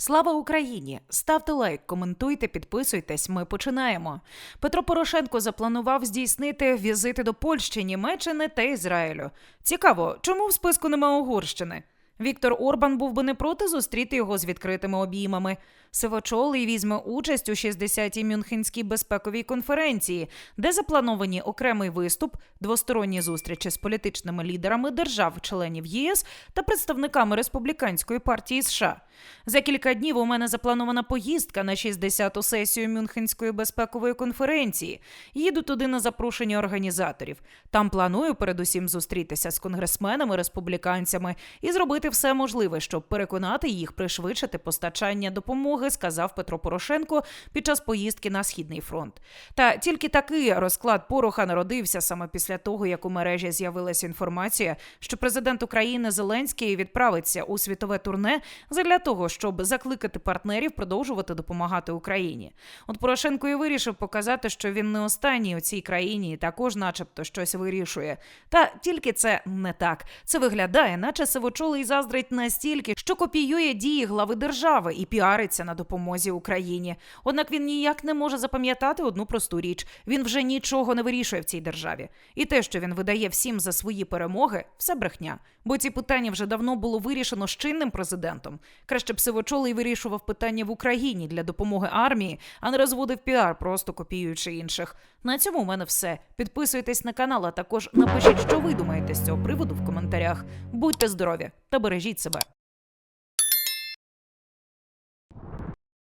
Слава Україні! Ставте лайк, коментуйте, підписуйтесь. Ми починаємо. Петро Порошенко запланував здійснити візити до Польщі, Німеччини та Ізраїлю. Цікаво, чому в списку нема Угорщини? Віктор Орбан був би не проти зустріти його з відкритими обіймами. Сивочолий візьме участь у 60-й Мюнхенській безпековій конференції, де заплановані окремий виступ, двосторонні зустрічі з політичними лідерами держав-членів ЄС та представниками республіканської партії США. За кілька днів у мене запланована поїздка на 60-ту сесію Мюнхенської безпекової конференції. Їду туди на запрошення організаторів. Там планую передусім зустрітися з конгресменами, республіканцями і зробити все можливе, щоб переконати їх пришвидшити постачання допомоги, сказав Петро Порошенко під час поїздки на східний фронт. Та тільки такий розклад пороха народився саме після того, як у мережі з'явилася інформація, що президент України Зеленський відправиться у світове турне задля того, щоб закликати партнерів продовжувати допомагати Україні. От Порошенко і вирішив показати, що він не останній у цій країні і також, начебто, щось вирішує. Та тільки це не так. Це виглядає, наче сивочолий заздрить настільки, що копіює дії глави держави і піариться на допомозі Україні. Однак він ніяк не може запам'ятати одну просту річ: він вже нічого не вирішує в цій державі. І те, що він видає всім за свої перемоги, все брехня. Бо ці питання вже давно було вирішено з чинним президентом. Краще б сивочолий вирішував питання в Україні для допомоги армії, а не розводив піар, просто копіюючи інших. На цьому у мене все. Підписуйтесь на канал, а також напишіть, що ви думаєте з цього приводу в коментарях. Будьте здорові та бережіть себе.